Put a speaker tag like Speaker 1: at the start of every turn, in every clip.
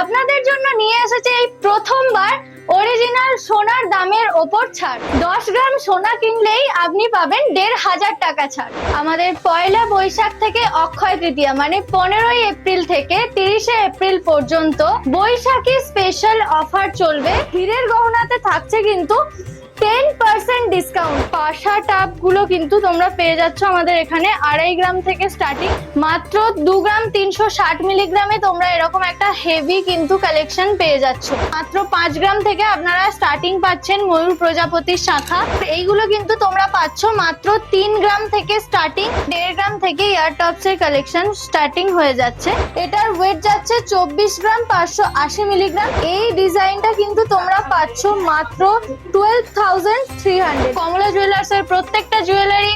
Speaker 1: আপনাদের জন্য নিয়ে এসেছে এই প্রথমবার অরিজিনাল সোনার দামের ওপর ছাড়। দশ গ্রাম সোনা কিনলেই আপনি পাবেন দেড় হাজার টাকা ছাড়। আমাদের পয়লা বৈশাখ থেকে অক্ষয় তৃতীয়া মানে পনেরোই এপ্রিল থেকে তিরিশে এপ্রিল পর্যন্ত বৈশাখী স্পেশাল অফার চলবে। হীরের গহনাতে থাকছে কিন্তু টেন পার্সেন্ট ডিসকাউন্ট পাশা টাপগুলো কিন্তু তোমরা পেয়ে যাচ্ছ আমাদের এখানে আড়াই গ্রাম থেকে স্টার্টিং মাত্র দু গ্রাম তিনশো ষাট মিলিগ্রামে তোমরা এরকম একটা হেভি কিন্তু কালেকশন পেয়ে যাচ্ছ। মাত্র পাঁচ গ্রাম থেকে আপনারা স্টার্টিং পাচ্ছেন ময়ূর প্রজাপতির শাখা। এইগুলো কিন্তু তোমরা পাচ্ছ মাত্র তিন গ্রাম থেকে স্টার্টিং দেড় গ্রাম থেকে ইয়ার টপস এর কালেকশন স্টার্টিং হয়ে যাচ্ছে। এটার ওয়েট যাচ্ছে চব্বিশ গ্রাম পাঁচশো আশি মিলিগ্রাম এই ডিজাইনটা কিন্তু তোমরা পাচ্ছ মাত্র twelve thousand three hundred Kamala jewellers এর প্রত্যেকটা জুয়েলারি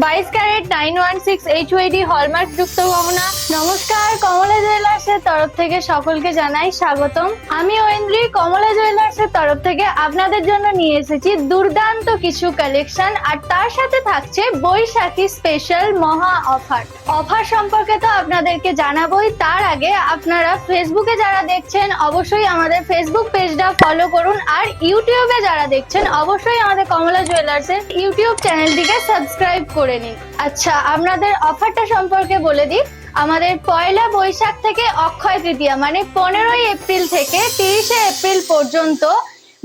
Speaker 1: বাইশ carat nine one six H UID hallmark যুক্ত গহনা। নমস্কার, কমলা জুয়েলার্স এর তরফ থেকে সকলকে জানাই স্বাগতম। আমি ঐন্দ্রি, কমলা জুয়েলার্স এর তরফ থেকে আপনাদের জন্য নিয়ে এসেছি দুর্দান্ত কিছু কালেকশন আর তার সাথে থাকছে বৈশাখী স্পেশাল মহা অফার অফার সম্পর্কে তো আপনাদেরকে জানাবোই, তার আগে আপনারা ফেসবুকে যারা দেখছেন, অবশ্যই আমাদের ফেসবুক পেজটা ফলো করুন, আর ইউটিউবে যারা দেখছেন, অবশ্যই আমাদের কমলা জুয়েলার্স এর ইউটিউব চ্যানেলটিকে সাবস্ক্রাইব করে নিন। আচ্ছা আপনাদের অফারটা সম্পর্কে বলে দিই। আমাদের পয়লা বৈশাখ থেকে অক্ষয় তৃতীয়া মানে পনেরোই এপ্রিল থেকে তিরিশে এপ্রিল পর্যন্ত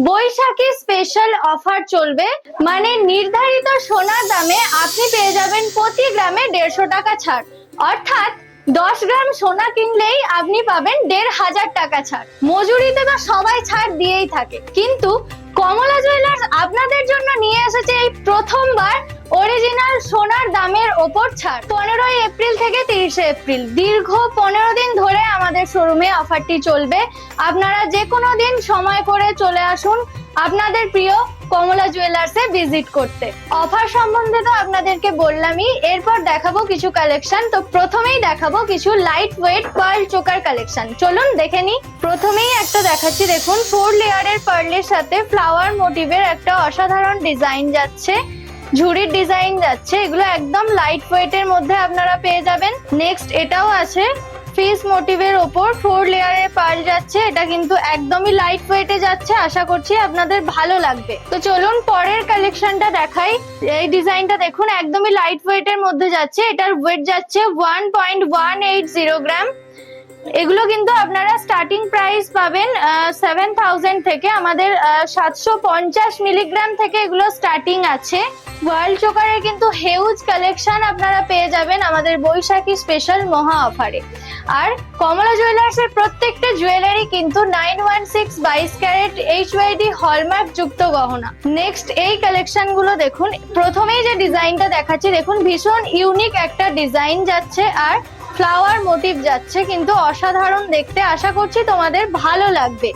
Speaker 1: বৈশাখী স্পেশাল অফার চলবে। মানে নির্ধারিত সোনার দামে আপনি পেয়ে যাবেন প্রতি গ্রামে দেড়শো টাকা ছাড়। অর্থাৎ দশ গ্রাম সোনা কিনলেই আপনি পাবেন দেড় হাজার টাকা ছাড়। মজুরিতে তো সবাই ছাড় দিয়েই থাকে। কিন্তু কমলা জুয়েলার্স আপনাদের জন্য নিয়ে এসেছে এই প্রথমবার অরিজিনাল সোনার দামের ওপর ছাড়। পনেরোই এপ্রিল থেকে তিরিশে এপ্রিল। দীর্ঘ পনেরো দিন ধরে আমাদের শোরুমে অফারটি চলবে। আপনারা যে কোনো দিন সময় করে চলে আসুন। আপনাদের প্রিয় কমলা জুয়েলার্সে ভিজিট করতে। অফার সম্বন্ধে তো আপনাদেরকে বললামই। এরপর দেখাবো কিছু কালেকশন তো প্রথমেই দেখাবো কিছু light weight pearl choker collection চলুন দেখে নিই। প্রথমেই একটা দেখাচ্ছি। দেখুন ফোর লেয়ারের পার্লের সাথে ফ্লাওয়ার মোটিভের একটা অসাধারণ ডিজাইন যাচ্ছে। ঝুড়ির ডিজাইন যাচ্ছে। এগুলো একদম লাইট ওয়েটের মধ্যে আপনারা পেয়ে যাবেন। নেক্সট এটাও আছে। ফিস মোটিভের ওপর ফোর লেয়ারের পার্ল যাচ্ছে, এটা কিন্তু একদমই লাইট ওয়েটে যাচ্ছে, আশা করছি আপনাদের ভালো লাগবে। তো চলুন পরের কালেকশনটা দেখাই। এই ডিজাইনটা দেখুন, একদমই লাইট ওয়েটের মধ্যে যাচ্ছে, এটার ওয়েট যাচ্ছে one point one eight zero gram এগুলো কিন্তু আপনারা স্টার্টিং প্রাইস পাবেন সেভেন থাউজেন্ড থেকে আমাদের সাতশো পঞ্চাশ মিলিগ্রাম থেকে এগুলো স্টার্টিং আছে। ওয়ার্ল্ড চোকারের কিন্তু হিউজ কালেকশন আপনারা পেয়ে যাবেন আমাদের বৈশাখী স্পেশাল মহা অফারে আর কমলা জুয়েলার্স এর প্রত্যেকটা জুয়েলারি কিন্তু নাইন ওয়ান সিক্স বাইশ ক্যারেট এইচ ওয়াইডি হলমার্ক যুক্ত গহনা। নেক্সট এই কালেকশনগুলো দেখুন, প্রথমেই যে ডিজাইনটা দেখাচ্ছি, দেখুন ভীষণ ইউনিক একটা ডিজাইন যাচ্ছে। আর ফ্লাওয়ার মোটিভ যাচ্ছে, কিন্তু অসাধারণ দেখতে আশা করছি তোমাদের ভালো লাগবে।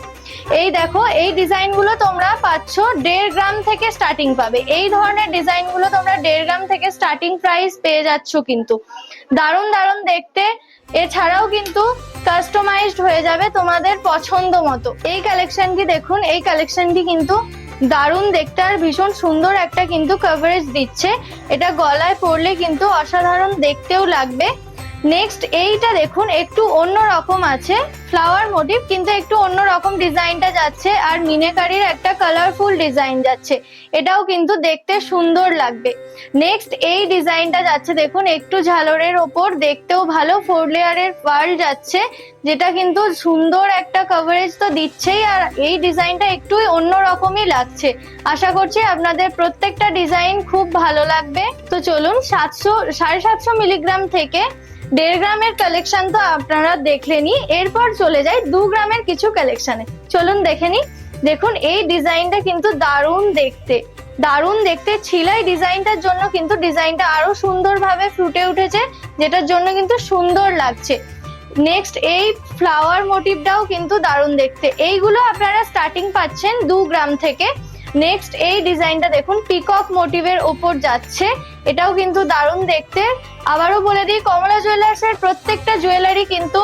Speaker 1: এই দেখো, এই ডিজাইনগুলো তোমরা পাচ্ছ দেড় গ্রাম থেকে স্টার্টিং পাবে। এই ধরনের ডিজাইনগুলো তোমরা দেড় গ্রাম থেকে স্টার্টিং প্রাইস পেয়ে যাচ্ছ কিন্তু। দারুণ দারুণ দেখতে, এছাড়াও কিন্তু কাস্টমাইজড হয়ে যাবে তোমাদের পছন্দ মতো। এই কালেকশনটি দেখুন, এই কালেকশনটি কিন্তু দারুণ দেখতে আর ভীষণ সুন্দর একটা কিন্তু কভারেজ দিচ্ছে। এটা গলায় পরলে কিন্তু অসাধারণ দেখতেও লাগবে। নেক্সট এইটা দেখুন, একটু অন্য রকম আছে। ফ্লাওয়ার মোটিভ কিন্তু একটু অন্য রকম ডিজাইনটা যাচ্ছে আর মিনেকারির একটা কালারফুল ডিজাইন যাচ্ছে। এটাও কিন্তু দেখতে সুন্দর লাগবে। নেক্সট এই ডিজাইনটা যাচ্ছে, দেখুন, একটু ঝালরের ওপর, দেখতেও ভালো ফোর লেয়ারের পার্ল যাচ্ছে, যেটা কিন্তু সুন্দর একটা কভারেজ তো দিচ্ছেই, আর এই ডিজাইনটা একটু অন্য রকমই লাগছে। আশা করছি আপনাদের প্রত্যেকটা ডিজাইন খুব ভালো লাগবে। তো চলুন, সাতশো, সাড়ে সাতশো মিলিগ্রাম থেকে দেড় গ্রামের কালেকশন তো আপনারা দেখলেনই। এরপর চলে যাই দু গ্রামের কিছু কালেকশনে চলুন দেখে নিই। দেখুন, এই ডিজাইনটা কিন্তু দারুণ দেখতে। দারুণ দেখতে। ছিলাই ডিজাইনটার জন্য কিন্তু ডিজাইনটা আরও সুন্দরভাবে ফুটে উঠেছে, যেটার জন্য কিন্তু সুন্দর লাগছে। নেক্সট এই ফ্লাওয়ার মোটিভটাও কিন্তু দারুণ দেখতে। এইগুলো আপনারা স্টার্টিং পাচ্ছেন দু গ্রাম থেকে। নেক্সট এই ডিজাইনটা দেখুন পিকক মোটিভের ওপর যাচ্ছে। এটাও কিন্তু দারুণ দেখতে। আবারও বলে দিই, কমলা জুয়েলার্স এর প্রত্যেকটা জুয়েলারি কিন্তু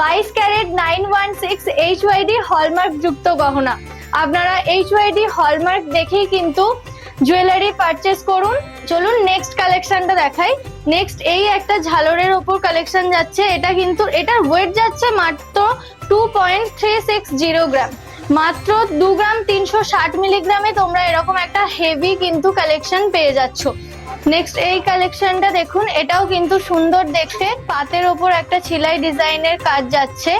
Speaker 1: বাইশ carat nine one six H UID hallmark যুক্ত গহনা। আপনারা এইচ ওয়াইডি হলমার্ক দেখেই কিন্তু জুয়েলারি পারচেস করুন। চলুন নেক্সট কালেকশনটা দেখাই। নেক্সট এই একটা ঝালরের ওপর কালেকশন যাচ্ছে। এটা কিন্তু, এটার ওয়েট যাচ্ছে মাত্র two point three six zero gram মাত্র দু গ্রাম তিনশো ষাট মিলিগ্রামে তোমরা এরকম একটা হেভি কিন্তু কালেকশন পেয়ে যাচ্ছ। নেক্সট এই কালেকশনটা দেখুন, এটাও কিন্তু সুন্দর দেখতে। পাতের ওপর একটা ছিলাই ডিজাইনের কাজ যাচ্ছে।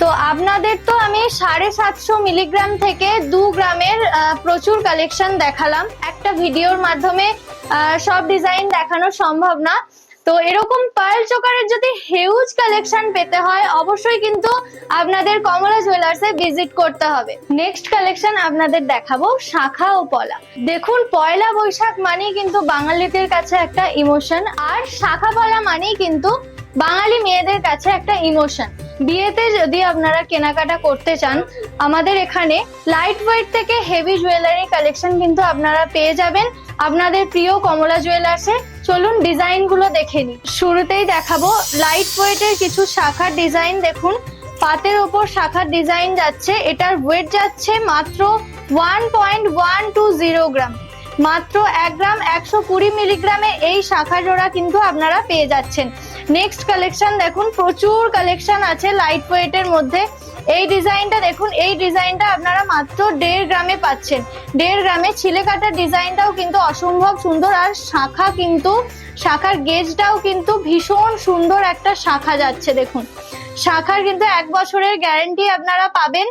Speaker 1: তো আপনাদের তো আমি সাড়ে সাতশো মিলিগ্রাম থেকে দু গ্রামের প্রচুর কালেকশন দেখালাম। একটা ভিডিওর মাধ্যমে সব ডিজাইন দেখানো সম্ভব না। তো এরকম পার্ল চোকারের যদি হিউজ কালেকশন পেতে হয়, অবশ্যই কিন্তু আপনাদের কমলা জুয়েলার্সে ভিজিট করতে হবে। নেক্সট কালেকশন আপনাদের দেখাবো, শাখা ও পলা। দেখুন, পয়লা বৈশাখ মানেই কিন্তু বাঙালিদের কাছে একটা ইমোশন আর শাখা পলা মানেই কিন্তু বাঙালি মেয়েদের কাছে একটা ইমোশন বিয়েতে যদি আপনারা কেনাকাটা করতে চান, আমাদের এখানে লাইট ওয়েট থেকে হেভি জুয়েলারি কালেকশন কিন্তু আপনারা পেয়ে যাবেন। আপনাদের প্রিয় কমলা জুয়েলার্সে চলুন ডিজাইনগুলো দেখে নিই। শুরুতেই দেখাবো লাইট ওয়েটের কিছু শাখার ডিজাইন দেখুন। পাতের ওপর শাখার ডিজাইন যাচ্ছে, এটার ওয়েট যাচ্ছে মাত্র one point one two zero gram মাত্র এক গ্রাম একশো কুড়ি মিলিগ্রামে এই শাখা জোড়া কিন্তু আপনারা পেয়ে যাচ্ছেন। নেক্সট কালেকশন দেখুন, প্রচুর কালেকশন আছে লাইট ওয়েটের মধ্যে। এই ডিজাইনটা দেখুন, এই ডিজাইনটা আপনারা মাত্র দেড় গ্রামে পাচ্ছেন। দেড় গ্রামে ছিলে কাটার ডিজাইনটাও কিন্তু অসম্ভব সুন্দর আর শাখা কিন্তু, শাখার গেজটাও কিন্তু ভীষণ সুন্দর একটা শাখা যাচ্ছে দেখুন। শাখার কিন্তু এক বছরের গ্যারেন্টি আপনারা পাবেন।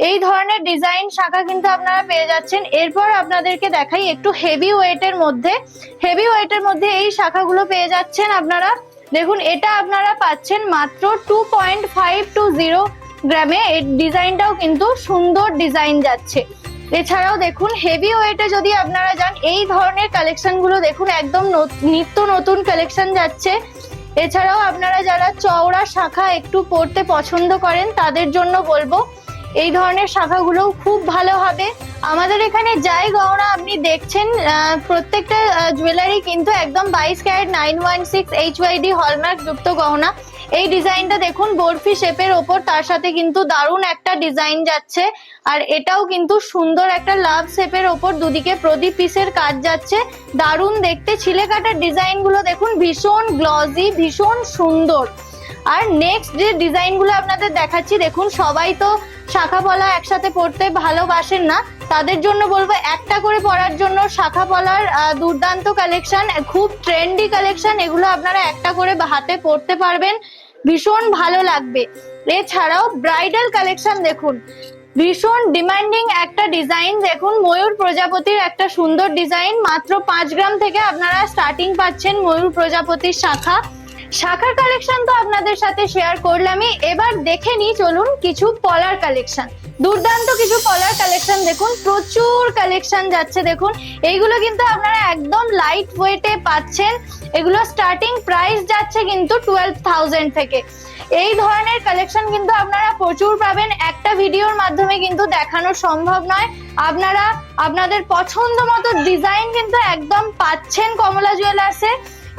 Speaker 1: এই ধরনের ডিজাইন শাখা কিন্তু আপনারা পেয়ে যাচ্ছেন। এরপর আপনাদেরকে দেখাই একটু হেভি ওয়েটের মধ্যে। হেভি ওয়েটের মধ্যে এই শাখাগুলো পেয়ে যাচ্ছেন আপনারা। দেখুন, এটা আপনারা পাচ্ছেন মাত্র two point five two zero গ্রামে। এই ডিজাইনটাও কিন্তু সুন্দর ডিজাইন যাচ্ছে। এছাড়াও দেখুন হেভি ওয়েটে যদি আপনারা যান, এই ধরনের কালেকশনগুলো দেখুন, একদম নত- নিত্য নতুন কালেকশন যাচ্ছে। এছাড়াও আপনারা যারা চওড়া শাখা একটু পড়তে পছন্দ করেন, তাদের জন্য বলব এই ধরনের শাখাগুলো খুব ভালো হবে। আমাদের এখানে যাই গহনা আপনি দেখছেন প্রত্যেকটা জুয়েলারি কিন্তু একদম বাইশ carat nine one six H UID hallmark যুক্ত গহনা। এই ডিজাইনটা দেখুন, বরফি শেপের ওপর, তার সাথে কিন্তু দারুণ একটা ডিজাইন যাচ্ছে। আর এটাও কিন্তু সুন্দর একটা লাভ শেপের ওপর, দুদিকে প্রদীপ পিসের কাজ যাচ্ছে। দারুণ দেখতে ছিলে কাটার ডিজাইনগুলো দেখুন, ভীষণ গ্লজি ভীষণ সুন্দর। আর নেক্সট যে ডিজাইনগুলো আপনাদের দেখাচ্ছি, দেখুন, সবাই তো শাখা পলা একসাথে পড়তে ভালোবাসেন না। তাদের জন্য বলব, একটা করে পরার জন্য শাখা পলার দুর্দান্ত কালেকশন খুব ট্রেন্ডি কালেকশন এগুলো আপনারা একটা করে হাতে পড়তে পারবেন। ভীষণ ভালো লাগবে। এছাড়াও ব্রাইডাল কালেকশন দেখুন, ভীষণ ডিমান্ডিং একটা ডিজাইন দেখুন, ময়ূর প্রজাপতির একটা সুন্দর ডিজাইন মাত্র পাঁচ গ্রাম থেকে আপনারা স্টার্টিং পাচ্ছেন ময়ূর প্রজাপতির শাখা। শাখার কালেকশন তো আপনাদের সাথে শেয়ার করলামই। এবার দেখে নিই, চলুন, কিছু পলার কালেকশন দুর্দান্ত কিছু পলার কালেকশন দেখুন, প্রচুর কালেকশন যাচ্ছে দেখুন। এইগুলো কিন্তু আপনারা একদম লাইট ওয়েটে পাচ্ছেন। এগুলো স্টার্টিং প্রাইস যাচ্ছে কিন্তু টুয়েলভ থাউজেন্ড থেকে। এই ধরনের কালেকশন কিন্তু আপনারা প্রচুর পাবেন। একটা ভিডিওর মাধ্যমে কিন্তু দেখানো সম্ভব নয়। আপনারা, আপনাদের পছন্দ মতো ডিজাইন কিন্তু একদম পাচ্ছেন কমলা জুয়েলার্সে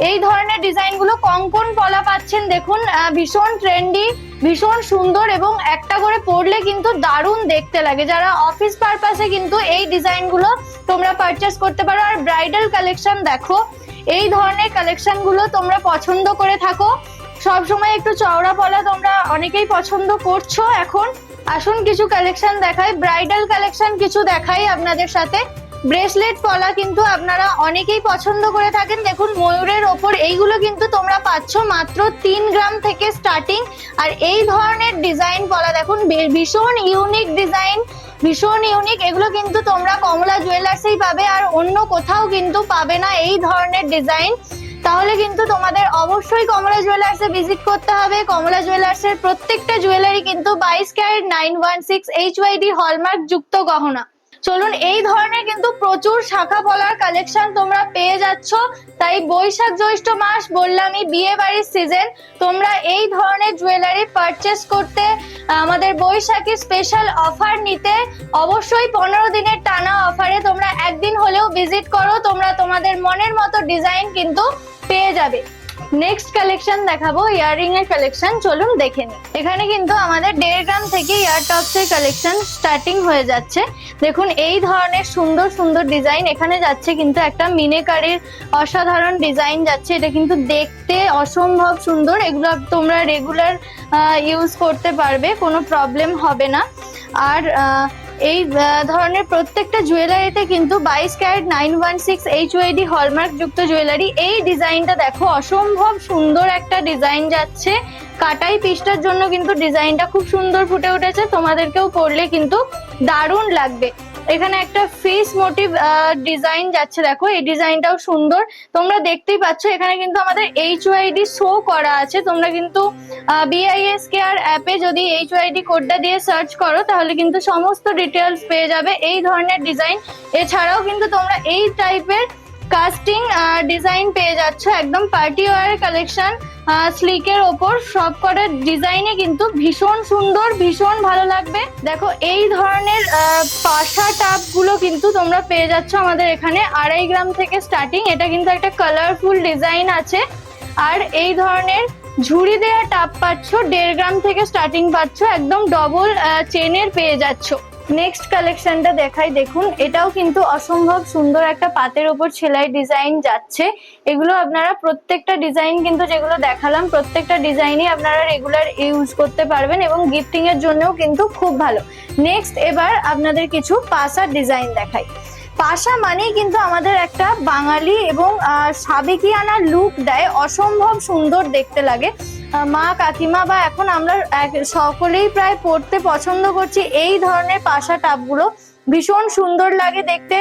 Speaker 1: এই ধরনের ডিজাইনগুলো কঙ্কন পলা পাচ্ছেন দেখুন ভীষণ ট্রেন্ডি ভীষণ সুন্দর এবং একটা করে পরলে কিন্তু দারুণ দেখতে লাগে। যারা অফিস পারপাসে কিন্তু এই ডিজাইনগুলো তোমরা পারচেস করতে পারো। আর ব্রাইডাল কালেকশন দেখো, এই ধরনের কালেকশনগুলো তোমরা পছন্দ করে থাকো। সব সময় একটু চওড়া পলা তোমরা অনেকেই পছন্দ করছ এখন। আসুন কিছু কালেকশন দেখাই। ব্রাইডাল কালেকশন কিছু দেখাই আপনাদের সাথে। ব্রেসলেট পলা কিন্তু আপনারা অনেকেই পছন্দ করে থাকেন। দেখুন, ময়ূরের ওপর এইগুলো কিন্তু তোমরা পাচ্ছ মাত্র তিন গ্রাম থেকে স্টার্টিং আর এই ধরনের ডিজাইন পলা দেখুন ভীষণ ইউনিক ডিজাইন ভীষণ ইউনিক এগুলো কিন্তু তোমরা কমলা জুয়েলার্সেই পাবে, আর অন্য কোথাও কিন্তু পাবে না এই ধরনের ডিজাইন তাহলে কিন্তু তোমাদের অবশ্যই কমলা জুয়েলার্সে ভিজিট করতে হবে। কমলা জুয়েলার্সের প্রত্যেকটা জুয়েলারি কিন্তু বাইশ carat nine one six H UID hallmark যুক্ত গহনা। চলুন, এই ধরনের কিন্তু প্রচুর শাখা পলার কালেকশন তোমরা পেয়ে যাচ্ছ। তাই বৈশাখ জ্যৈষ্ঠ মাস, বললামই বিয়ে বাড়ির সিজন তোমরা এই ধরনের জুয়েলারি পারচেস করতে আমাদের বৈশাখী স্পেশাল অফার নিতে, অবশ্যই পনেরো দিনের টানা অফারে তোমরা একদিন হলেও ভিজিট করো। তোমরা তোমাদের মনের মতো ডিজাইন কিন্তু পেয়ে যাবে। নেক্সট কালেকশন দেখাবো ইয়াররিং এর কালেকশন চলুন দেখে নিই। এখানে কিন্তু আমাদের দেড় গ্রাম থেকে ইয়ার টপস এর কালেকশন স্টার্টিং হয়ে যাচ্ছে। দেখুন, এই ধরনের সুন্দর সুন্দর ডিজাইন এখানে যাচ্ছে কিন্তু একটা মিনেকারির অসাধারণ ডিজাইন যাচ্ছে। এটা কিন্তু দেখতে অসম্ভব সুন্দর। এগুলো তোমরা রেগুলার ইউজ করতে পারবে, কোনো প্রবলেম হবে না। আর এই ধরনের প্রত্যেকটা জুয়েলারিতে কিন্তু বাইশ carat nine one six H UID hallmark যুক্ত জুয়েলারি। এই ডিজাইনটা দেখো, অসম্ভব সুন্দর একটা ডিজাইন যাচ্ছে। কাটাই পিসটার জন্য কিন্তু ডিজাইনটা খুব সুন্দর ফুটে উঠেছে। তোমাদেরকেও পরলে কিন্তু দারুণ লাগবে। এখানে একটা ফেস মোটিভ ডিজাইন যাচ্ছে। দেখো, এই ডিজাইনটাও সুন্দর। তোমরা দেখতেই পাচ্ছ, এখানে কিন্তু আমাদের এইচ ওয়াইডি শো করা আছে। তোমরা কিন্তু বিআইএস কেয়ার অ্যাপে যদি এইচ ওয়াইডি কোডটা দিয়ে সার্চ করো, তাহলে কিন্তু সমস্ত ডিটেলস পেয়ে যাবে এই ধরনের ডিজাইন এছাড়াও কিন্তু তোমরা এই টাইপের কাস্টিং ডিজাইন পেয়ে যাচ্ছ। একদম পার্টি ওয়ার কালেকশন স্লিকের ওপর। সব কটা ডিজাইনে কিন্তু ভীষণ সুন্দর, ভীষণ ভালো লাগবে। দেখো, এই ধরনের পাশা টাপগুলো কিন্তু তোমরা পেয়ে যাচ্ছ আমাদের এখানে। আড়াই গ্রাম থেকে স্টার্টিং এটা কিন্তু একটা কালারফুল ডিজাইন আছে। আর এই ধরনের ঝুড়ি দেওয়া টাপ পাচ্ছ, দেড় গ্রাম থেকে স্টার্টিং পাচ্ছ, একদম ডবল চেনের পেয়ে যাচ্ছ। নেক্সট কালেকশনটা দেখাই, দেখুন। এটাও কিন্তু অসম্ভব সুন্দর একটা পাতের ওপর সেলাই ডিজাইন যাচ্ছে। এগুলো আপনারা প্রত্যেকটা ডিজাইন কিন্তু যেগুলো দেখালাম, প্রত্যেকটা ডিজাইনই আপনারা রেগুলার ইউজ করতে পারবেন এবং গিফটিং এর জন্যও কিন্তু খুব ভালো। নেক্সট এবার আপনাদের কিছু পাশার ডিজাইন দেখাই। পাশা মানেই কিন্তু আমাদের একটা বাঙালি এবং সাবেকিয়ানা লুক দেয়। অসম্ভব সুন্দর দেখতে লাগে। মা কাকিমা বা এখন আমরা সকলেই প্রায় পড়তে পছন্দ করছি এই ধরনের পাশা টাপগুলো ভীষণ সুন্দর লাগে দেখতে।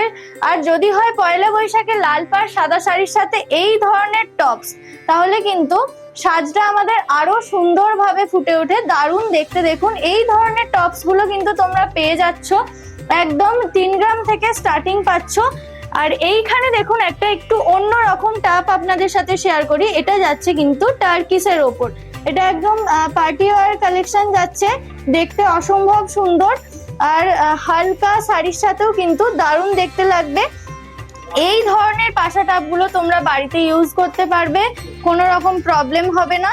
Speaker 1: আর যদি হয় পয়লা বৈশাখে লাল পাড় সাদা শাড়ির সাথে এই ধরনের টপস, তাহলে কিন্তু সাজটা আমাদের আরও সুন্দরভাবে ফুটে ওঠে। দারুণ দেখতে দেখুন, এই ধরনের টপসগুলো কিন্তু তোমরা পেয়ে যাচ্ছ। একদম তিন গ্রাম থেকে স্টার্টিং পাচ্ছ। আর এইখানে দেখুন, একটা একটু অন্য রকম টাপ আপনাদের সাথে শেয়ার করি। এটা যাচ্ছে কিন্তু টার্কিসের ওপর। এটা একদম পার্টি ওয়ার কালেকশন যাচ্ছে। দেখতে অসম্ভব সুন্দর। আর হালকা শাড়ির সাথেও কিন্তু দারুণ দেখতে লাগবে। এই ধরনের পাশা টাপগুলো তোমরা বাড়িতে ইউজ করতে পারবে। কোনো রকম প্রবলেম হবে না।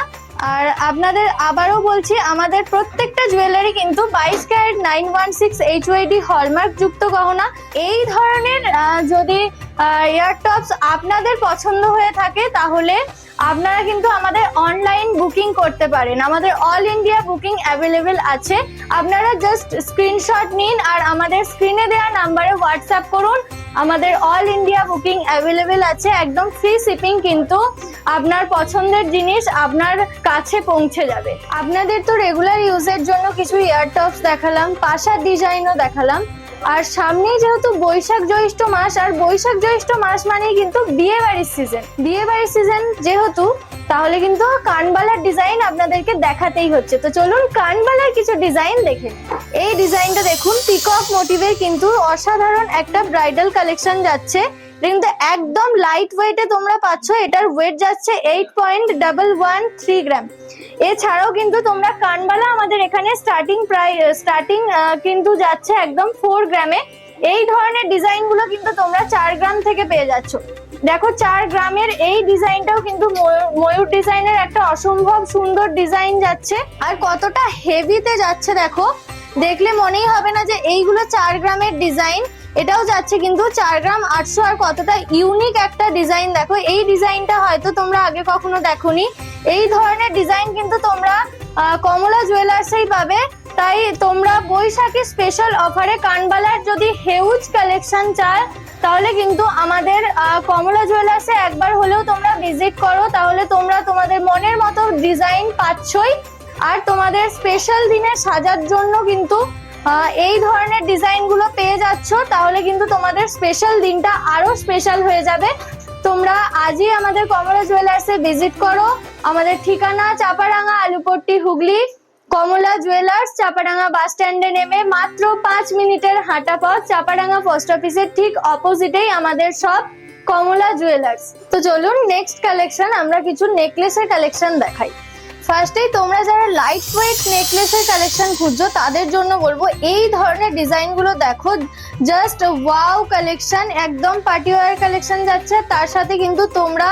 Speaker 1: আর আপনাদের আবারও বলছি, আমাদের প্রত্যেকটা জুয়েলারি কিন্তু বাইশ carat nine one six H UID hallmark যুক্ত গহনা। এই ধরনের যদি ইয়ারটপস আপনাদের পছন্দ হয়ে থাকে, তাহলে আপনারা কিন্তু আমাদের অনলাইন বুকিং করতে পারেন। আমাদের অল ইন্ডিয়া বুকিং অ্যাভেলেবেল আছে। আপনারা জাস্ট স্ক্রিনশট নিন আর আমাদের স্ক্রিনে দেওয়া নাম্বারে হোয়াটসঅ্যাপ করুন। আমাদের অল ইন্ডিয়া বুকিং অ্যাভেলেবেল আছে, একদম ফ্রি শিপিং কিন্তু আপনার পছন্দের জিনিস আপনার কাছে পৌঁছে যাবে। আপনাদের তো রেগুলার ইউজের জন্য কিছু ইয়ারটপস দেখালাম পাশার ডিজাইনও দেখালাম। আর সামনেই যেহেতু বৈশাখ জ্যৈষ্ঠ মাস, আর বৈশাখ জ্যৈষ্ঠ মাস মানেই কিন্তু বিয়ে বাড়ির সিজন বিয়ে বাড়ির সিজন যেহেতু তাহলে কিন্তু কানবালার ডিজাইন আপনাদেরকে দেখাতেই হচ্ছে। তো চলুন কানবালার কিছু ডিজাইন দেখে এই ডিজাইনটা দেখুন পিকক মোটিভের কিন্তু অসাধারণ একটা ব্রাইডাল কালেকশন যাচ্ছে। কিন্তু একদম লাইট ওয়েটে তোমরা পাচ্ছ, এটার ওয়েট যাচ্ছে eight point double one three gram এছাড়াও কিন্তু তোমরা কানবালা আমাদের এখানে স্টার্টিং প্রাই স্টার্টিং কিন্তু যাচ্ছে একদম ফোর গ্রামে এই ধরনের ডিজাইনগুলো কিন্তু তোমরা চার গ্রাম থেকে পেয়ে যাচ্ছ। দেখো, চার গ্রামের এই ডিজাইনটাও কিন্তু ময়ূর- ডিজাইনের একটা অসম্ভব সুন্দর ডিজাইন যাচ্ছে। আর কতটা হেভিতে যাচ্ছে দেখো, দেখলে মনেই হবে না যে এইগুলো চার গ্রামের ডিজাইন, এটাও যাচ্ছে কিন্তু চার গ্রাম আটশো আর কতটা ইউনিক একটা ডিজাইন। দেখো, এই ডিজাইনটা হয়তো তোমরা আগে কখনো দেখোনি। এই ধরনের ডিজাইন কিন্তু তোমরা কমলা জুয়েলার্সেই পাবে। তাই তোমরা বৈশাখী স্পেশাল অফারে কানবালার যদি হেউজ কালেকশন চায় তাহলে কিন্তু আমাদের কমলা জুয়েলার্সে একবার হলেও তোমরা ভিজিট করো, তাহলে তোমরা তোমাদের মনের মতো ডিজাইন পাচ্ছই। আর তোমাদের স্পেশাল দিনে সাজার জন্য কিন্তু এই ধরনের ডিজাইনগুলো পেয়ে যাচ্ছ, তাহলে কিন্তু তোমাদের স্পেশাল দিনটা আরও স্পেশাল হয়ে যাবে। তোমরা আজই আমাদের কমলা জুয়েলার্সে ভিজিট করো। আমাদের ঠিকানা চাপারাঙ্গা, আলুপট্টি, হুগলি। কমলা জুয়েলার্স, চাপাডাঙ্গা বাস স্ট্যান্ডে নেমে মাত্র পাঁচ মিনিটের হাঁটা পথ। চাপাডাঙ্গা পোস্ট অফিসের ঠিক অপোজিটেই আমাদের সব কমলা জুয়েলার্স। তো চলুন নেক্সট কালেকশন আমরা কিছু নেকলেসের কালেকশন দেখাই। ফার্স্টেই তোমরা যারা লাইট ওয়েট নেকলেসের কালেকশন খুঁজছো, তাদের জন্য বলব, এই ধরনের ডিজাইনগুলো দেখো। জাস্ট ওয়াও কালেকশন একদম পার্টি ওয়ার কালেকশন যাচ্ছে। তার সাথে কিন্তু তোমরা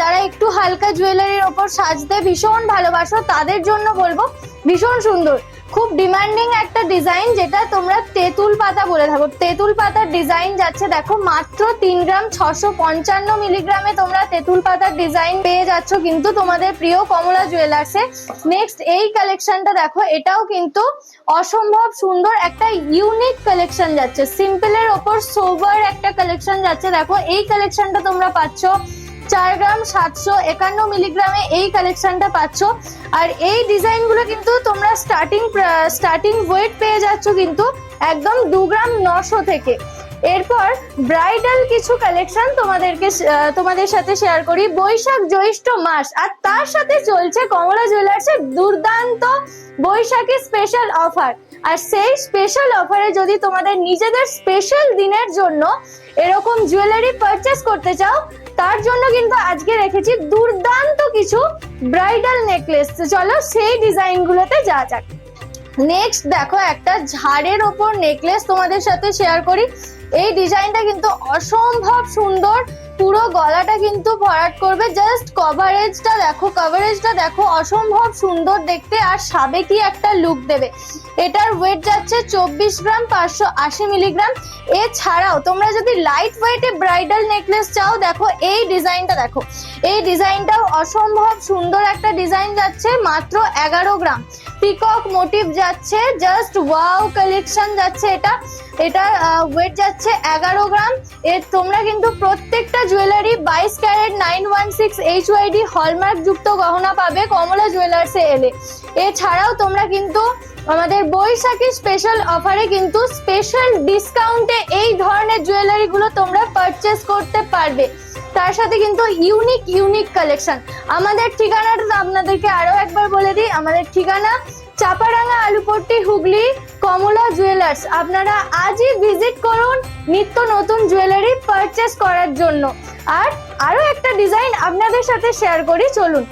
Speaker 1: যারা একটু হালকা জুয়েলারির ওপর সাজতে ভীষণ ভালোবাসো, তাদের জন্য বলব, ভীষণ সুন্দর। খুব ডিমান্ডিং একটা ডিজাইন যেটা তোমরা তেঁতুল পাতা বলে থাকো। তেঁতুল পাতার ডিজাইন যাচ্ছে, দেখো, মাত্র তিন গ্রাম ছশো পঞ্চান্ন মিলিগ্রামে তোমরা তেঁতুল পাতার ডিজাইন পেয়ে যাচ্ছ কিন্তু তোমাদের প্রিয় কমলা জুয়েলার্সে নেক্সট এই কালেকশনটা দেখো, এটাও কিন্তু অসম্ভব সুন্দর একটা ইউনিক কালেকশন যাচ্ছে। সিম্পলের ওপর সোভার একটা কালেকশন যাচ্ছে। দেখো, এই কালেকশনটা তোমরা পাচ্ছ চার গ্রাম সাতশো একান্ন মিলিগ্রামে এই কালেকশনটা পাচ্ছ। আর এই ডিজাইনগুলো কিন্তু তোমরা স্টার্টিং স্টার্টিং ওয়েট পেয়ে যাচ্ছ কিন্তু একদম দু গ্রাম নশো থেকে। এরপর ব্রাইডাল কিছু কালেকশন তোমাদেরকে তোমাদের সাথে শেয়ার করি। বৈশাখ জ্যৈষ্ঠ মাস, আর তার সাথে চলছে কমলা জুয়েলার্সের দুর্দান্ত বৈশাখী স্পেশাল অফার আর সেই স্পেশাল অফারে যদি তোমাদের নিজেদের স্পেশাল দিনের জন্য এরকম জুয়েলারি পারচেস করতে চাও তার জন্য কিন্তু আজকে রেখেছি দুর্দান্ত কিছু ব্রাইডাল নেকলেস চলো সেই ডিজাইনগুলোতে যা যাক। নেক্সট দেখো একটা ঝাড়ের ওপর নেকলেস তোমাদের সাথে শেয়ার করি। এই ডিজাইনটা কিন্তু অসম্ভব সুন্দর। পুরো গলাটা কিন্তু ভরাট করবে। জাস্ট কভারেজটা দেখো কভারেজটা দেখো, অসম্ভব সুন্দর দেখতে। আর সাবেকি একটা লুক দেবে? এটার ওয়েট যাচ্ছে চব্বিশ গ্রাম পাঁচশো আশি মিলিগ্রাম এছাড়াও তোমরা যদি লাইট ওয়েটে ব্রাইডাল নেকলেস চাও, দেখো এই ডিজাইনটা দেখো। এই ডিজাইনটাও অসম্ভব সুন্দর একটা ডিজাইন যাচ্ছে, মাত্র এগারো গ্রাম। পিকক মোটিভ যাচ্ছে জাস্ট ওয়াও কালেকশন যাচ্ছে এটা। এটার ওয়েট যাচ্ছে এগারো গ্রাম। এর তোমরা কিন্তু প্রত্যেকটা জুয়েলারি বাইশ carat nine one six H UID hallmark যুক্ত গহনা পাবে কমলা জুয়েলার্সে এলে। এছাড়াও তোমরা কিন্তু আমাদের বৈশাখী স্পেশাল অফারে কিন্তু স্পেশাল ডিসকাউন্টে এই ধরনের জুয়েলারিগুলো তোমরা পারচেস করতে পারবে। তার সাথে কিন্তু ইউনিক ইউনিক কালেকশন আমাদের ঠিকানাটা আপনাদেরকে আরও একবার বলে দিই। আমাদের ঠিকানা চাপারাঙ্গা আলুপট্টি হুগলি কমলা জুয়েলার্স আপনারা আজই ভিজিট করুন নিত্য নতুন জুয়েলারি পারচেস করার জন্য। আর আরও একটা ডিজাইন আপনাদের সাথে শেয়ার করি। চলুন।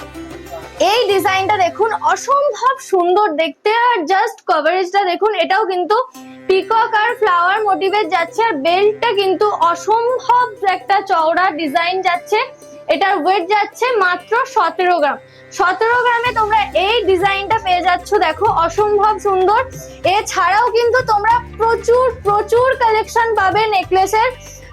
Speaker 1: এই ডিজাইনটা দেখুন, অসম্ভব সুন্দর দেখতে, আর জাস্ট কভারেজটা দেখুন, এটাও কিন্তু পিকক আর ফ্লাওয়ার মোটিভের যাচ্ছে, আর বেল্টটা কিন্তু অসম্ভব একটা চওড়া ডিজাইন যাচ্ছে, এটার ওয়েট যাচ্ছে মাত্র সতেরো গ্রাম। সতেরো গ্রামে তোমরা এই ডিজাইনটা পেয়ে যাচ্ছ, দেখো, অসম্ভব সুন্দর। এছাড়াও কিন্তু তোমরা প্রচুর প্রচুর কালেকশন পাবে নেকলেসের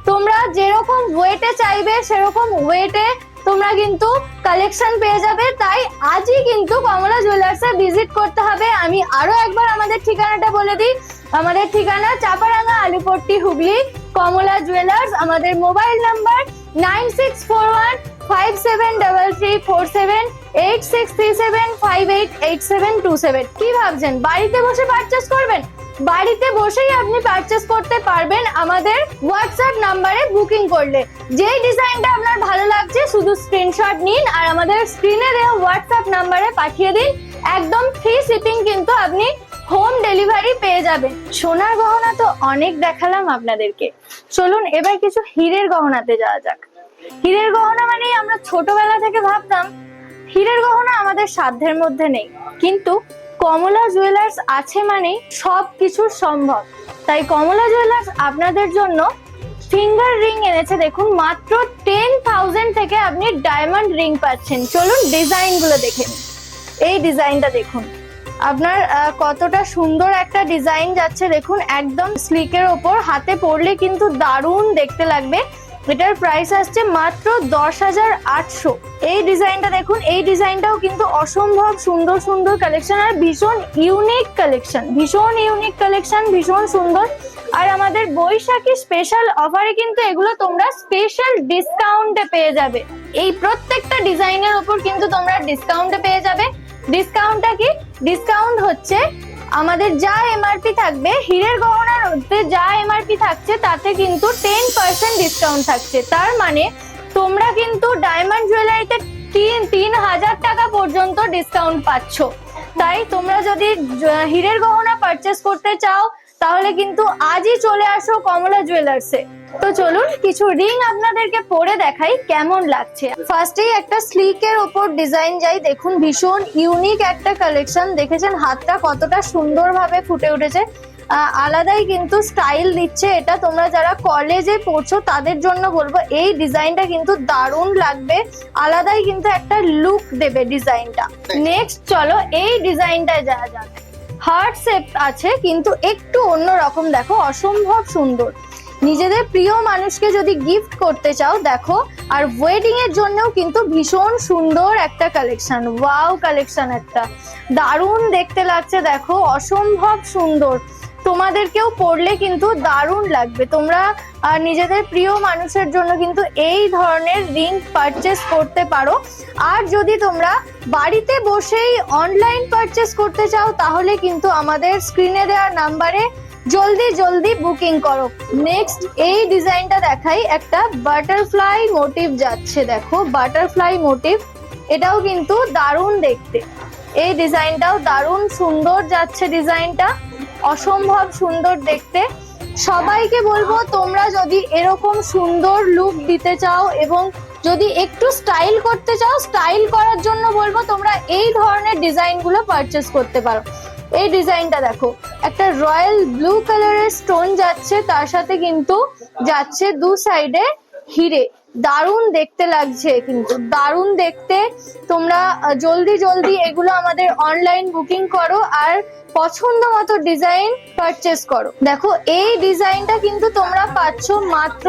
Speaker 1: তোমরা যেরকম ওয়েটে চাইবে, সেরকম ওয়েটে তোমরা কিন্তু কালেকশন পেয়ে যাবে, তাই আজই কিন্তু কমলা জুয়েলার্সে ভিজিট করতে হবে। আমি আরও একবার আমাদের ঠিকানাটা বলে দিই। আমাদের ঠিকানা চাপারাঙ্গা আলুপট্টি হুগলি, কমলা জুয়েলার্স আমাদের mobile number nine six four one five seven double three four seven eight six three seven five eight eight seven two seven কি ভাবছেন? বাড়িতে বসে পারচেস করবেন? বাড়িতে বসেই আপনি পারচেস করতে পারবেন আমাদের হোয়াটসঅ্যাপ নাম্বারে বুকিং করলে। যেই ডিজাইনটা আপনার ভালো লাগছে, শুধু স্ক্রিনশট নিন আর আমাদের স্ক্রিনে দেওয়া হোয়াটসঅ্যাপ নাম্বারে পাঠিয়ে দিন। একদম ফ্রি শিপিং কিন্তু আপনি হোম ডেলিভারি পেয়ে যাবেন। সোনার গহনা তো অনেক দেখালাম আপনাদেরকে। চলুন এবার কিছু হীরের গহনাতে যাওয়া যাক। হীরের গহনা মানে আমরা ছোটবেলা থেকে ভাবতাম হীরের গহনা আমাদের সাধ্যের মধ্যে নেই। কিন্তু কমলা জুয়েলার্স আছে মানে সব কিছু সম্ভব। তাই কমলা জুয়েলার্স আপনাদের জন্য ফিঙ্গার রিং এনেছে দেখুন, মাত্র টেন থাউজেন্ড থেকে আপনি ডায়মন্ড রিং পাচ্ছেন। চলুন ডিজাইনগুলো দেখে এই ডিজাইনটা দেখুন। আপনার কতটা সুন্দর একটা ডিজাইন যাচ্ছে দেখুন, একদম স্লিকের ওপর। হাতে পরলে কিন্তু দারুণ দেখতে লাগবে। এটার প্রাইস আসছে মাত্র দশ হাজার আটশো। এই ডিজাইনটা দেখুন, এই ডিজাইনটাও কিন্তু অসম্ভব সুন্দর সুন্দর কালেকশন আর ভীষণ ইউনিক কালেকশন ভীষণ ইউনিক কালেকশন ভীষণ সুন্দর। আর আমাদের বৈশাখী স্পেশাল অফারে কিন্তু এগুলো তোমরা স্পেশাল ডিসকাউন্টে পেয়ে যাবে। এই প্রত্যেকটা ডিজাইনের উপর কিন্তু তোমরা ডিসকাউন্টে পেয়ে যাবে। ডিসকাউন্টটা কি? ডিসকাউন্ট হচ্ছে আমাদের যা এমআরপি থাকবে, হীরের গহনার মধ্যে যা এমআরপি থাকছে, তাতে কিন্তু টেন পার্সেন্ট ডিসকাউন্ট থাকছে। তার মানে তোমরা কিন্তু ডায়মন্ড জুয়েলারিতে তিন তিন হাজার টাকা পর্যন্ত ডিসকাউন্ট পাচ্ছ। তাই তোমরা যদি হিরের গহনা পারচেস করতে চাও, তাহলে কিন্তু আজই চলে আসো কমলা জুয়েলার্সে তো চলুন কিছু রিং আপনাদেরকে পরে দেখাই কেমন লাগছে। ফার্স্টেই একটা স্লিকের ওপর ডিজাইন যাই, দেখুন ভীষণ ইউনিক একটা কালেকশন দেখেছেন হাতটা কতটা সুন্দরভাবে ফুটে উঠেছে। আলাদাই কিন্তু স্টাইল দিচ্ছে এটা। তোমরা যারা কলেজে পড়ছো, তাদের জন্য বলব, এই ডিজাইনটা কিন্তু দারুণ লাগবে। আলাদাই কিন্তু একটা লুক দেবে ডিজাইনটা নেক্সট চলো এই ডিজাইনটায় যাওয়া যাক। হার্ট শেপ আছে, কিন্তু একটু অন্যরকম। দেখো, অসম্ভব সুন্দর। নিজেদের প্রিয় মানুষকে যদি গিফট করতে চাও, দেখো, আর ওয়েডিং এর জন্যও কিন্তু ভীষণ সুন্দর একটা কালেকশন ওয়াও কালেকশন একটা। দারুণ দেখতে লাগছে, দেখো, অসম্ভব সুন্দর। তোমাদেরকেও পড়লে কিন্তু দারুণ লাগবে। তোমরা নিজেদের প্রিয় মানুষের জন্য কিন্তু এই ধরনের রিং পারচেস করতে পারো। আর যদি তোমরা বাড়িতে বসেই অনলাইন পারচেস করতে চাও, তাহলে কিন্তু আমাদের স্ক্রিনে দেওয়া নাম্বারে জলদি জলদি বুকিং করো। নেক্সট এই ডিজাইনটা দেখাই একটা বাটারফ্লাই মোটিভ যাচ্ছে, দেখো। বাটারফ্লাই মোটিভ এটাও কিন্তু দারুণ দেখতে। এই ডিজাইনটাও দারুণ সুন্দর যাচ্ছে ডিজাইনটা অসম্ভব সুন্দর দেখতে। সবাইকে বলব, তোমরা যদি এরকম সুন্দর লুক দিতে চাও এবং যদি একটু স্টাইল করতে চাও স্টাইল করার জন্য বলব, তোমরা এই ধরনের ডিজাইনগুলো পারচেস করতে পারো। এই ডিজাইনটা দেখো। একটা রয়্যাল ব্লু কালারের স্টোন যাচ্ছে, তার সাথে কিন্তু যাচ্ছে দু সাইডে হিরে। দারুণ দেখতে লাগছে কিন্তু। দারুণ দেখতে। তোমরা জলদি জলদি এগুলো আমাদের অনলাইন বুকিং করো আর পছন্দ মতো ডিজাইন পারচেস করো। দেখো, এই ডিজাইনটা কিন্তু তোমরা পাচ্ছ মাত্র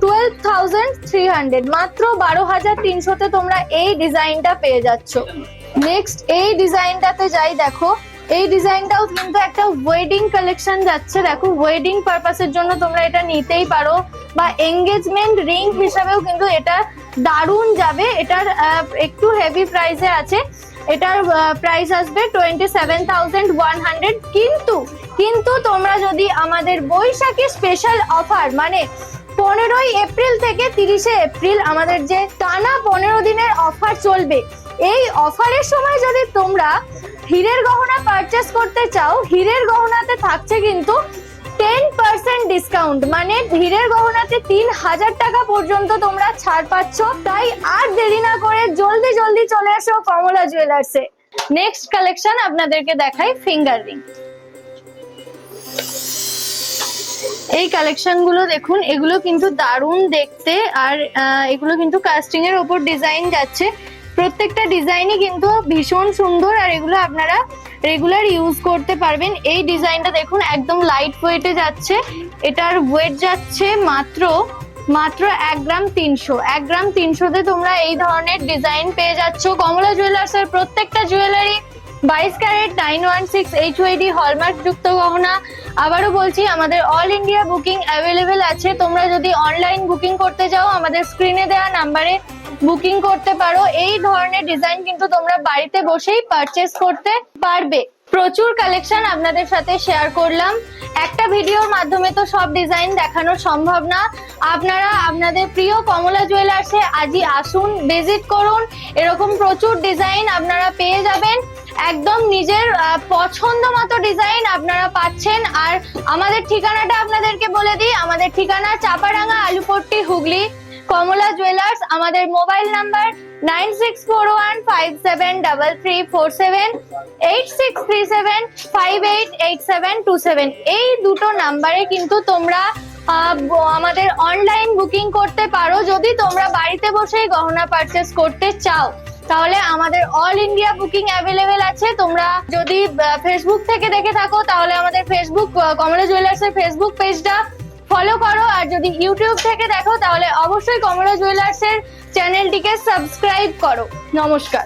Speaker 1: টুয়েলভ থাউজেন্ড থ্রি হান্ড্রেড মাত্র বারো হাজার তিনশোতে তোমরা এই ডিজাইনটা পেয়ে যাচ্ছ। নেক্সট এই ডিজাইনটাতে যাই দেখো। এই ডিজাইনটাও কিন্তু একটা ওয়েডিং কালেকশন যাচ্ছে। দেখো ওয়েডিং পারপাসের জন্য তোমরা এটা নিতেই পারো। বা এঙ্গেজমেন্ট রিং হিসাবেও কিন্তু এটা দারুণ যাবে। এটার একটু হেভি প্রাইসে আছে। এটার প্রাইস আসবে twenty seven thousand one hundred কিন্তু কিন্তু তোমরা যদি আমাদের বৈশাখী স্পেশাল অফার মানে পনেরোই এপ্রিল থেকে তিরিশে এপ্রিল আমাদের যে টানা পনেরো দিনের অফার চলবে এই অফারের সময় যদি তোমরা হীরের গহনা পারচেস করতে চাও, হীরের গহনাতে থাকছে কিন্তু টেন পার্সেন্ট ডিসকাউন্ট মানে হীরের গহনাতে তিন হাজার টাকা পর্যন্ত তোমরা ছাড় পাচ্ছ। তাই আর দেরি না করে জলদি জলদি চলে আসো কমলা জুয়েলার্সে নেক্সট কালেকশন আপনাদেরকে দেখাই ফিঙ্গার রিং এই কালেকশনগুলো দেখুন, এগুলো কিন্তু দারুণ দেখতে, আর এগুলো কিন্তু কাস্টিং এর ওপর ডিজাইন যাচ্ছে। প্রত্যেকটা ডিজাইনই কিন্তু ভীষণ সুন্দর আর এগুলো আপনারা রেগুলার ইউজ করতে পারবেন। এই ডিজাইনটা দেখুন, একদম লাইট ওয়েটে যাচ্ছে। এটার ওয়েট যাচ্ছে মাত্র মাত্র এক গ্রাম তিনশো। এক গ্রাম তিনশোতে তোমরা এই ধরনের ডিজাইন পেয়ে যাচ্ছ। কমলা জুয়েলার্স এর প্রত্যেকটা জুয়েলারি বাইশ carat nine one six H UID hallmark যুক্ত গহনা। আবারও বলছি, আমাদের অল ইন্ডিয়া বুকিং অ্যাভেলেবেল আছে। তোমরা যদি অনলাইন বুকিং করতে চাও, আমাদের স্ক্রিনে দেওয়া নাম্বারে বুকিং করতে পারো। এই ধরনের ডিজাইন কিন্তু তোমরা বাড়িতে বসেই পারচেস করতে পারবে। প্রচুর কালেকশন আপনাদের সাথে শেয়ার করলাম। একটা ভিডিওর মাধ্যমে তো সব ডিজাইন দেখানো সম্ভব না। আপনারা, আপনাদের প্রিয় কমলা জুয়েলার্সে আজই আসুন ভিজিট করুন। এরকম প্রচুর ডিজাইন আপনারা পেয়ে যাবেন। একদম নিজের পছন্দ মতো ডিজাইন আপনারা পাচ্ছেন। আর আমাদের ঠিকানাটা আপনাদেরকে বলে দিই। আমাদের ঠিকানা চাপাডাঙ্গা, আলুপট্টি, হুগলি, কমলা জুয়েলার্স আমাদের mobile number nine six four one five seven double three four seven eight six three seven five eight eight seven two seven এই দুটো নাম্বারে কিন্তু তোমরা আমাদের অনলাইন বুকিং করতে পারো। যদি তোমরা বাড়িতে বসেই গহনা পারচেস করতে চাও তাহলে আমাদের অল ইন্ডিয়া বুকিং অ্যাভেলেবেল আছে। তোমরা যদি ফেসবুক থেকে দেখে থাকো, তাহলে আমাদের ফেসবুক কমলা জুয়েলার্স এর ফেসবুক পেজটা ফলো করো। আর যদি ইউটিউব থেকে দেখো, তাহলে অবশ্যই কমলা জুয়েলার্স এর চ্যানেলটিকে সাবস্ক্রাইব করো। নমস্কার।